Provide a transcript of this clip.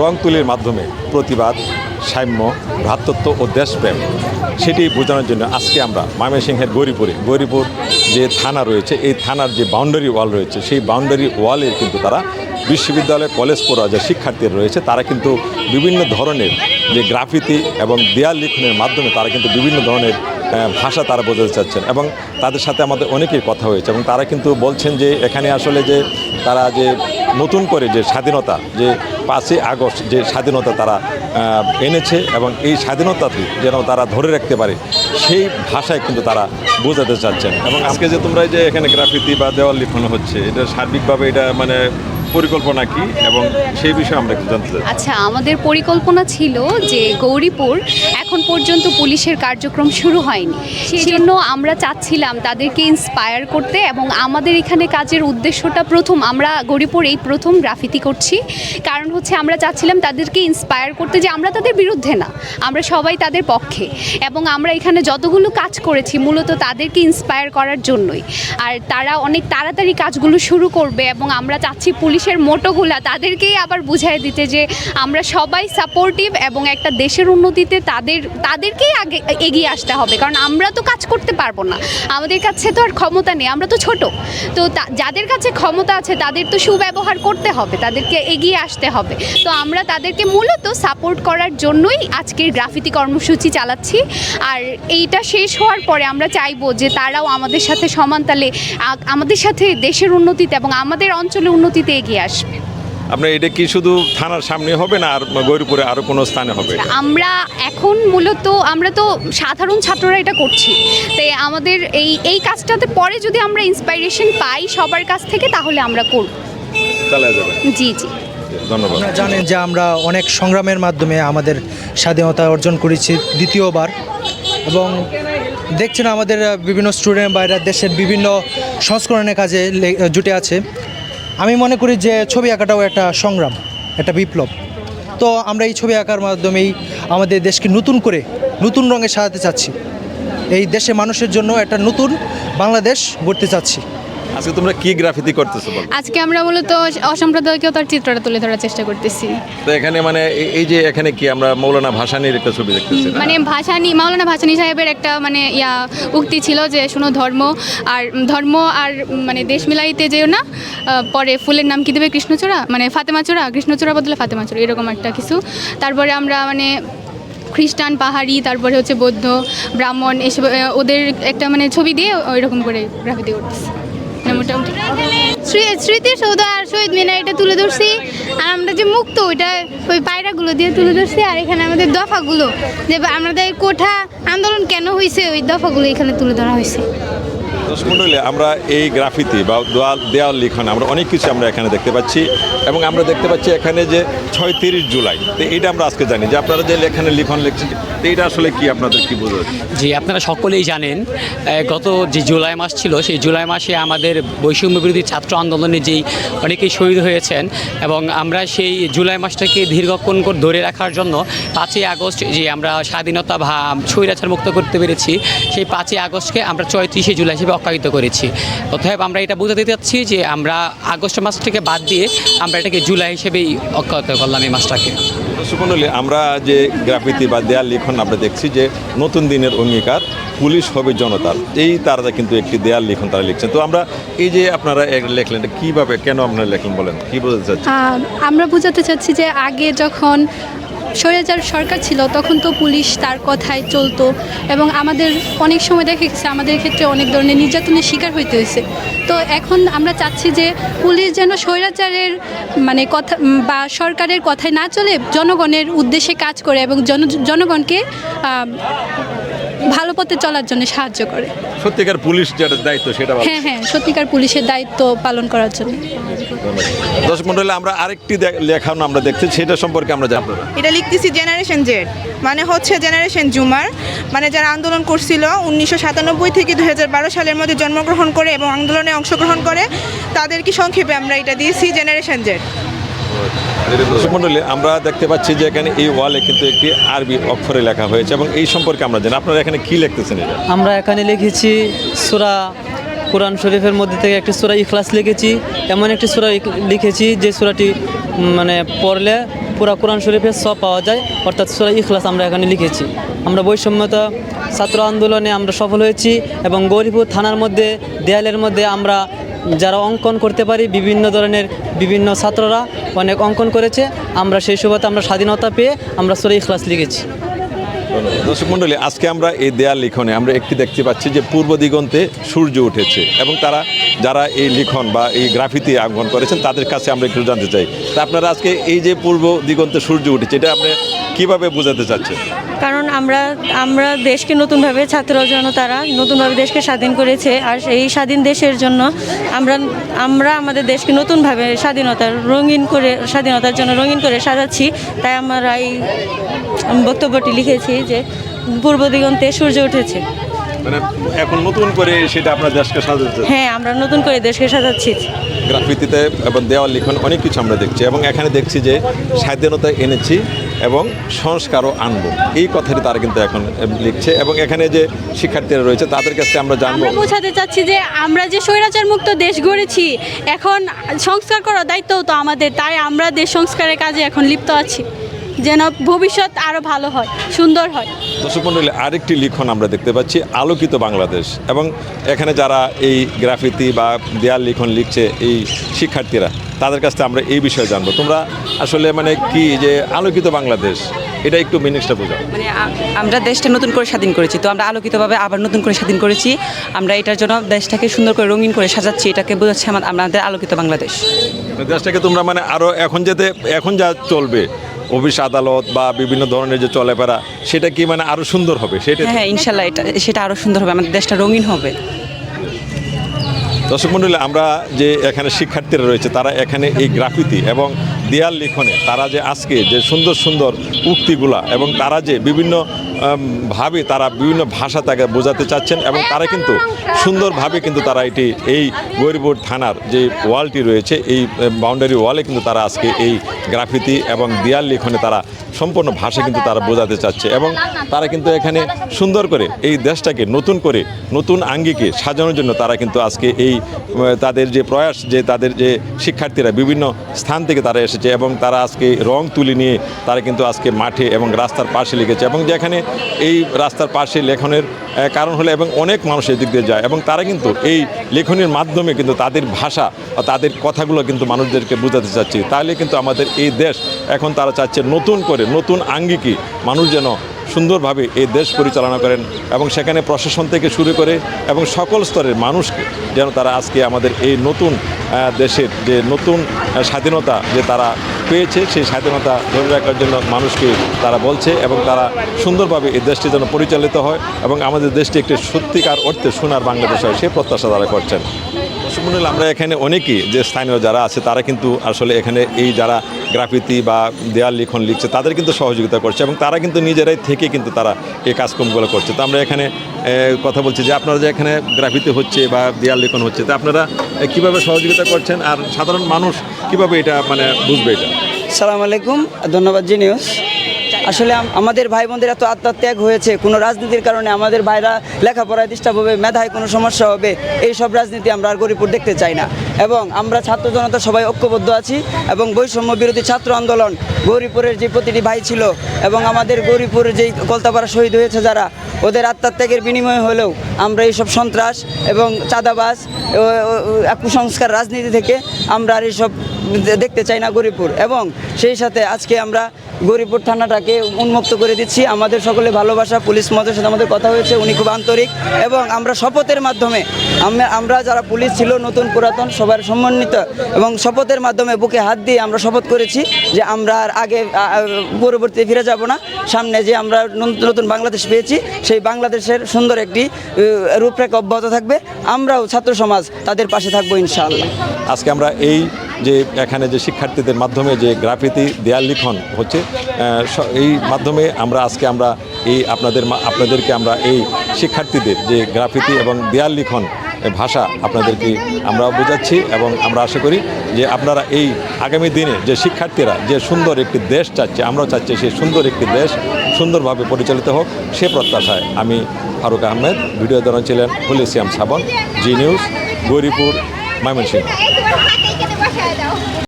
রং তুলির মাধ্যমে প্রতিবাদ, সাম্য, ভ্রাতৃত্ব ও দেশপ্রেম। সেটি বোঝানোর জন্য আজকে আমরা ময়মনসিংহের গৌরীপুরে, গৌরীপুর যে থানা রয়েছে, এই থানার যে বাউন্ডারি ওয়াল রয়েছে, সেই বাউন্ডারি ওয়ালে কিন্তু তারা বিশ্ববিদ্যালয়, কলেজ পড়া যে শিক্ষার্থীরা রয়েছে, তারা কিন্তু বিভিন্ন ধরনের যে গ্রাফিতি এবং দেয়াল লিখনের মাধ্যমে তারা কিন্তু বিভিন্ন ধরনের ভাষা তারা বোঝাতে চাচ্ছেন এবং তাদের সাথে আমাদের অনেকেই কথা হয়েছে এবং তারা কিন্তু বলছেন যে এখানে আসলে যে তারা যে নতুন করে যে স্বাধীনতা, যে পাঁচই আগস্ট যে স্বাধীনতা তারা এনেছে এবং এই স্বাধীনতাটি যেন তারা ধরে রাখতে পারে, সেই ভাষায় কিন্তু তারা বোঝাতে চাচ্ছেন। এবং আজকে যে তোমরা যে এখানে গ্রাফিতি বা দেওয়াল লিখনো হচ্ছে, এটা সার্বিকভাবে এটা মানে পরিকল্পনা কি এবং সেই বিষয়ে আমরা একটু জানতে চাই। আচ্ছা আমাদের পরিকল্পনা ছিল যে গৌরীপুর এখন পর্যন্ত পুলিশের কার্যক্রম শুরু হয়নি। সেই জন্য আমরা চাচ্ছিলাম তাদেরকে ইন্সপায়ার করতে এবং আমাদের এখানে কাজের উদ্দেশ্যটা প্রথম আমরা গৌরীপুর এই প্রথম গ্রাফিতি করছি। কারণ হচ্ছে আমরা চাচ্ছিলাম তাদেরকে ইন্সপায়ার করতে যে আমরা তাদের বিরুদ্ধে না আমরা সবাই তাদের পক্ষে। এবং আমরা এখানে যতগুলো কাজ করেছি মূলত তাদেরকে ইন্সপায়ার করার জন্যই। আর তারা অনেক তাড়াতাড়ি কাজগুলো শুরু করবে এবং আমরা চাচ্ছি পুলিশের মোটোগুলা তাদেরকেই আবার বুঝাই দিতে যে আমরা সবাই সাপোর্টিভ এবং একটা দেশের উন্নতিতে তাদের, তাদেরকেই আগে এগিয়ে আসতে হবে। কারণ আমরা তো কাজ করতে পারব না। আমাদের কাছে তো আর ক্ষমতা নেই, আমরা তো ছোট। তো যাদের কাছে ক্ষমতা আছে, তাদের তো সুব্যবহার করতে হবে, তাদেরকে এগিয়ে আসতে হবে। তো আমরা তাদেরকে মূলত সাপোর্ট করার জন্যই আজকের গ্রাফিতি কর্মসূচি চালাচ্ছি। আর এইটা শেষ হওয়ার পরে আমরা চাইব যে তারাও আমাদের সাথে সমান তালে আমাদের সাথে দেশের উন্নতিতে এবং আমাদের অঞ্চলের উন্নতিতে এগিয়ে আসবে। আপনার এটা কি শুধু থানার সামনে হবে না আর গৌরীপুরে আরও কোনো স্থানে হবে? আমরা এখন মূলত আমরা তো সাধারণ ছাত্ররা এটা করছি। তাই আমাদের এই এই কাজটাতে পরে যদি আমরা ইন্সপাইরেশন পাই সবার কাছ থেকে তাহলে আমরা করব। চালা যাবে। জি জি। ধন্যবাদ। আপনারা জানেন যে আমরা অনেক সংগ্রামের মাধ্যমে আমাদের স্বাধীনতা অর্জন করেছি দ্বিতীয়বার। এবং দেখছেন আমাদের বিভিন্ন স্টুডেন্ট বাইরে দেশের বিভিন্ন সংস্করণের কাজে জুটে আছে। আমি মনে করি যে ছবি আঁকাটাও একটা সংগ্রাম, একটা বিপ্লব। তো আমরা এই ছবি আঁকার মাধ্যমেই আমাদের দেশকে নতুন করে নতুন রঙে সাজাতে চাচ্ছি। এই দেশে মানুষের জন্য একটা নতুন বাংলাদেশ গড়তে চাচ্ছি। আজকে তোমরা কি গ্রাফিতি করতেছো বলো? আজকে আমরা মূলত অসাম্প্রদায়িকতার চিত্রটা তুলে ধরার চেষ্টা করতেছি। তো এখানে মানে এই- এই যে এখানে কি আমরা মৌলানা ভাসানির একটা ছবি দেখতেছি না? মানে ভাসানি মাওলানা ভাসানি সাহেবের একটা মানে ইয়া উক্তি ছিল যে শুনো ধর্ম আর ধর্ম আর মানে দেশ মিলাইতে যেও না। আহ, পরে ফুলের নাম কি দেবে কৃষ্ণচূড়া? মানে ফাতেমাচূড়া কৃষ্ণচূড়া বদলে ফাতেমাচূড়া এরকম একটা কিছু। তারপরে আমরা মানে খ্রিস্টান পাহাড়ি তারপরে হচ্ছে বৌদ্ধ ব্রাহ্মণ এসব আহ, ওদের একটা মানে ছবি দিয়ে ওই রকম করে গ্রাফিতি করতেছি। মানে মোটামুটি স্মৃতিসৌধ আর শহীদ মিনার এটা তুলে ধরছি। আর আমরা যে মুক্ত, ওইটা ওই পায়রাগুলো দিয়ে তুলে ধরছি, আর এখানে আমাদের দফাগুলো। যে আমাদের কোঠা আন্দোলন কেন হয়েছে ওই দফাগুলো এখানে তুলে ধরা হয়েছে দর্শক আমরা এই গ্রাফিতি বা দেওয়াল দেওয়াল লিখন, আমরা অনেক কিছু আমরা এখানে দেখতে পাচ্ছি এবং আমরা দেখতে পাচ্ছি এখানে যে ছয় তিরিশ জুলাই তো এইটা আমরা আজকে জানি যে আপনারা যে এখানে লিখন লিখছেন, তো আসলে কি আপনাদের কি বোঝা? জি, আপনারা সকলেই জানেন গত যে জুলাই মাস ছিল, সেই জুলাই মাসে আমাদের বৈষম্য বিরোধী ছাত্র আন্দোলনে যেই অনেকেই শহীদ হয়েছেন এবং আমরা সেই জুলাই মাসটাকে দীর্ঘক্ষণ করে, ধরে রাখার জন্য পাঁচই আগস্ট যে আমরা স্বাধীনতা বা স্বৈরাচার মুক্ত করতে পেরেছি, সেই পাঁচই আগস্টকে আমরা চৌত্রিশে জুলাই হিসেবে অক্কায়িত করেছি। অতএব আমরা এটা বোঝাতে চাচ্ছি যে আমরা আগস্ট মাসটাকে বাদ দিয়ে আমরা এটাকে জুলাই হিসেবেই অক্ষত করলাম এই মাসটাকে। আমরা যে গ্রাফিতি বা দেয়াল লিখন আমরা দেখছি যে নতুন দিনের অঙ্গীকার পুলিশ হবে জনতার। এই তারা কিন্তু একটি দেয়াল লিখন তারা লিখছেন। তো আমরা এই যে আপনারা লেখলেন কীভাবে কেন আপনারা লেখলেন বলেন? কী বোঝাতে চাচ্ছেন? আমরা বোঝাতে চাচ্ছি যে আগে যখন স্বৈরাচার সরকার ছিল, তখন তো পুলিশ তার কথায় চলতো এবং আমাদের অনেক সময় দেখা গেছে, আমাদের ক্ষেত্রে অনেক ধরনের নির্যাতনের শিকার হইতে হয়েছে। তো এখন আমরা চাচ্ছি যে পুলিশ যেন স্বৈরাচারের মানে কথা বা সরকারের কথায় না চলে, জনগণের উদ্দেশ্যে কাজ করে এবং জন, জনগণকে ভালো পথে চলার জন্য সাহায্য করে। সত্যিকার পুলিশ যেটা দায়িত্ব সেটা হ্যাঁ হ্যাঁ সত্যিকার পুলিশের দায়িত্ব পালন করার জন্য। দর্শক মন্ডলী আমরা আরেকটি লেখানো আমরা দেখছি সেটা সম্পর্কে আমরা জানব। এটা লিখতেছি জেনারেশন জেড মানে হচ্ছে জেনারেশন জুমার মানে যারা আন্দোলন করছিল উনিশশো সাতানব্বই থেকে দুহাজার বারো সালের মধ্যে জন্মগ্রহণ করে এবং আন্দোলনে অংশগ্রহণ করে তাদেরকে সংক্ষেপে আমরা এটা দিয়েছি জেনারেশন জেড দর্শক মন্ডলী আমরা দেখতে পাচ্ছি যে এখানে এই ওয়ালে কিন্তু একটি আরবি অক্ষরে লেখা হয়েছে এবং এই সম্পর্কে আমরা জানি। আপনারা এখানে কি লিখতেছেন এটা? আমরা এখানে লিখেছি সুরা কোরআন শরীফের মধ্যে থেকে একটি সুরা ইখলাস লিখেছি। এমন একটি সুরা লিখেছি যে সুরাটি মানে পড়লে পুরা কোরআন শরীফের সব পাওয়া যায়, অর্থাৎ সুরা ইখলাস আমরা এখানে লিখেছি। আমরা বৈষম্যতা, ছাত্র আন্দোলনে আমরা সফল হয়েছি এবং গৌরীপুর থানার মধ্যে, দেয়ালের মধ্যে আমরা যারা অঙ্কন করতে পারি, বিভিন্ন ধরনের বিভিন্ন ছাত্ররা অনেক অঙ্কন করেছে। আমরা সেই সুবাদে আমরা স্বাধীনতা পেয়ে আমরা সুরা ইখলাস লিখেছি। দর্শক মণ্ডলী, আজকে আমরা এই দেয়াল লিখনে আমরা একটি দেখতে পাচ্ছি যে পূর্ব দিগন্তে সূর্য উঠেছে এবং তারা যারা এই লিখন বা এই গ্রাফিতি অঙ্কন করেছেন, তাদের কাছে আমরা একটু জানতে চাই। তা আপনারা আজকে এই যে পূর্ব দিগন্তে সূর্য উঠেছে, এটা আপনি কীভাবে বোঝাতে চাচ্ছেন? কারণ আমরা আমরা দেশকে নতুনভাবে ছাত্র জনতারা নতুনভাবে দেশকে স্বাধীন করেছে আর এই স্বাধীন দেশের জন্য আমরা আমরা আমাদের দেশকে নতুনভাবে স্বাধীনতার রঙিন করে স্বাধীনতার জন্য রঙিন করে সাজাচ্ছি। তাই আমরা এই বক্তব্যটি লিখেছি যে পূর্ব দিগন্তে সূর্য উঠেছে। মানে এখন নতুন করে সেটা আপনার দেশকে সাজাতে হ্যাঁ আমরা নতুন করে দেশকে সাজাচ্ছি। গ্রাফিতিতে এবং দেওয়াল লিখন অনেক কিছু আমরা দেখছি এবং এখানে দেখছি যে স্বাধীনতা এনেছি এবং সংস্কারও আনব। এই কথাটি তারা কিন্তু এখন লিখছে এবং এখানে যে শিক্ষার্থীরা রয়েছে, তাদের কাছে আমরা জানব বোঝাতে চাচ্ছি যে আমরা যে স্বৈরাচার মুক্ত দেশ গড়েছি, এখন সংস্কার করার দায়িত্বও তো আমাদের, তাই আমরা দেশ সংস্কারের কাজে এখন লিপ্ত আছি। যেন ভবিষ্যৎ আরও ভালো হয় সুন্দর হয়। দর্শক মণ্ডলী আরেকটি লিখন আমরা দেখতে পাচ্ছি আলোকিত বাংলাদেশ। এবং এখানে যারা এই গ্রাফিতি বা দেয়াল লিখন লিখছে এই শিক্ষার্থীরা তাদের কাছ থেকে আমরা এই বিষয়ে জানব। তোমরা আসলে মানে কি যে আলোকিত বাংলাদেশ এটা একটু মিনিংসটা বোঝাও। মানে আমরা দেশটা নতুন করে স্বাধীন করেছি তো আমরা আলোকিতভাবে আবার নতুন করে স্বাধীন করেছি। আমরা এটার জন্য দেশটাকে সুন্দর করে রঙিন করে সাজাচ্ছি এটাকে বোঝাচ্ছে আমার আমাদের আলোকিত বাংলাদেশ। দেশটাকে তোমরা মানে আরও এখন যেতে এখন যা চলবে অফিস আদালত বা বিভিন্ন ধরনের যে চলেফেরা সেটা কি মানে আরও সুন্দর হবে? সেটা হ্যাঁ ইনশাল্লাহ এটা সেটা আরও সুন্দর হবে। আমাদের দেশটা রঙিন হবে। দর্শক মন্ডলী আমরা যে এখানে শিক্ষার্থীরা রয়েছে তারা এখানে এই গ্রাফিতি এবং দেয়াল লিখনে তারা যে আজকে যে সুন্দর সুন্দর উক্তিগুলা এবং তারা যে বিভিন্ন ভাবে তারা বিভিন্ন ভাষা তাকে বোঝাতে চাচ্ছেন এবং তারা কিন্তু সুন্দরভাবে কিন্তু তারা এটি, এই গরিপুর থানার যে ওয়ালটি রয়েছে, এই বাউন্ডারি ওয়ালে কিন্তু তারা আজকে এই গ্রাফিতি এবং দেয়াল লিখনে তারা সম্পূর্ণ ভাষা কিন্তু তারা বোঝাতে চাচ্ছে এবং তারা কিন্তু এখানে সুন্দর করে এই দেশটাকে নতুন করে, নতুন আঙ্গিকে সাজানোর জন্য তারা কিন্তু আজকে এই তাদের যে প্রয়াস, যে তাদের যে শিক্ষার্থীরা বিভিন্ন স্থান থেকে তারা এসেছে এবং তারা আজকে রং তুলি নিয়ে তারা কিন্তু আজকে মাঠে এবং রাস্তার পাশে লিখেছে এবং যেখানে এই রাস্তার পাশে লেখনের কারণ হলে এবং অনেক মানুষ এদিক দিয়ে যায়। এবং তারা কিন্তু এই লেখনের মাধ্যমে কিন্তু তাদের ভাষা বা তাদের কথাগুলো কিন্তু মানুষদেরকে বোঝাতে চাচ্ছে। তাহলে কিন্তু আমাদের এই দেশ, এখন তারা চাচ্ছে নতুন করে, নতুন আঙ্গিকে, মানুষ যেন সুন্দরভাবে এই দেশ পরিচালনা করেন এবং সেখানে প্রশাসন থেকে শুরু করে এবং সকল স্তরের মানুষকে যেন তারা আজকে আমাদের এই নতুন দেশের যে নতুন স্বাধীনতা যে তারা পেয়েছে, সেই স্বাধীনতা ধরে রাখার জন্য মানুষকে তারা বলছে এবং তারা সুন্দরভাবে এই দেশটি যেন পরিচালিত হয় এবং আমাদের দেশটি একটি সত্যিকার অর্থে সোনার বাংলাদেশ হয় সেই প্রত্যাশা তারা করছেন। সুমনুল আমরা এখানে অনেকেই যে স্থানীয় যারা আছে, তারা কিন্তু আসলে এখানে এই যারা গ্রাফিতি বা দেয়াল লিখন লিখছে, তাদের কিন্তু সহযোগিতা করছে এবং তারা কিন্তু নিজেরাই থেকে কিন্তু তারা এই কাজকর্মগুলো করছে। তো আমরা এখানে কথা বলছি যে আপনারা যে এখানে গ্রাফিতি হচ্ছে বা দেয়াল লিখন হচ্ছে, তো আপনারা কীভাবে সহযোগিতা করছেন? আর সাধারণ মানুষ কীভাবে এটা মানে বুঝবে এটা? সালাম আলাইকুম, ধন্যবাদ জি নিউজ। আসলে আমাদের ভাই বোনদের এত আত্মত্যাগ হয়েছে। কোনো রাজনীতির কারণে আমাদের ভাইরা লেখাপড়ায় ডিস্টার্ব হবে, মেধায় কোনো সমস্যা হবে এই সব রাজনীতি আমরা আর গরিপুর দেখতে চাই না। এবং আমরা ছাত্র জনতা সবাই ঐক্যবদ্ধ আছি এবং বৈষম্য বিরোধী ছাত্র আন্দোলন গৌরীপুরের যে প্রতিটি ভাই ছিল এবং আমাদের গৌরীপুরের যেই কলতাপাড়া শহীদ হয়েছে যারা, ওদের আত্মত্যাগের বিনিময় হলেও আমরা এইসব সন্ত্রাস এবং চাঁদাবাজ কুসংস্কার রাজনীতি থেকে আমরা আর এইসব দেখতে চাই না গরিপুর এবং সেই সাথে আজকে আমরা গরিপুর থানাটাকে উন্মুক্ত করে দিচ্ছি। আমাদের সকলে ভালোবাসা পুলিশ মহোদয়ের সাথে আমাদের কথা হয়েছে উনি খুব আন্তরিক এবং আমরা শপথের মাধ্যমে আমরা যারা পুলিশ ছিল নতুন পুরাতন সবার সম্মানিত এবং শপথের মাধ্যমে বুকে হাত দিয়ে আমরা শপথ করেছি যে আমরা আর আগে আ, ফিরে যাব না। সামনে যে আমরা নতুন বাংলাদেশ পেয়েছি সেই বাংলাদেশের সুন্দর একটি রূপরেখা অব্যাহত থাকবে। আমরাও ছাত্র সমাজ তাদের পাশে থাকব ইনশাআল্লাহ। আজকে আমরা এই যে এখানে যে শিক্ষার্থীদের মাধ্যমে যে গ্রাফিতি দেয়াল লিখন হচ্ছে এই মাধ্যমে আমরা আজকে আমরা এই আপনাদের আপনাদেরকে আমরা এই শিক্ষার্থীদের যে গ্রাফিতি এবং দেয়াল লিখন ভাষা আপনাদেরকে আমরা বোঝাচ্ছি এবং আমরা আশা করি যে আপনারা এই আগামী দিনে যে শিক্ষার্থীরা যে সুন্দর একটি দেশ চাচ্ছে, আমরাও চাচ্ছি সেই সুন্দর একটি দেশ সুন্দরভাবে পরিচালিত হোক, সে প্রত্যাশায় আমি ফারুক আহমেদ, ভিডিও দ্বারা ছিলেন হুলিসিয়াম সাবন, জি নিউজ, গৌরীপুর, ময়মনসিংহ। খেয়ে দাও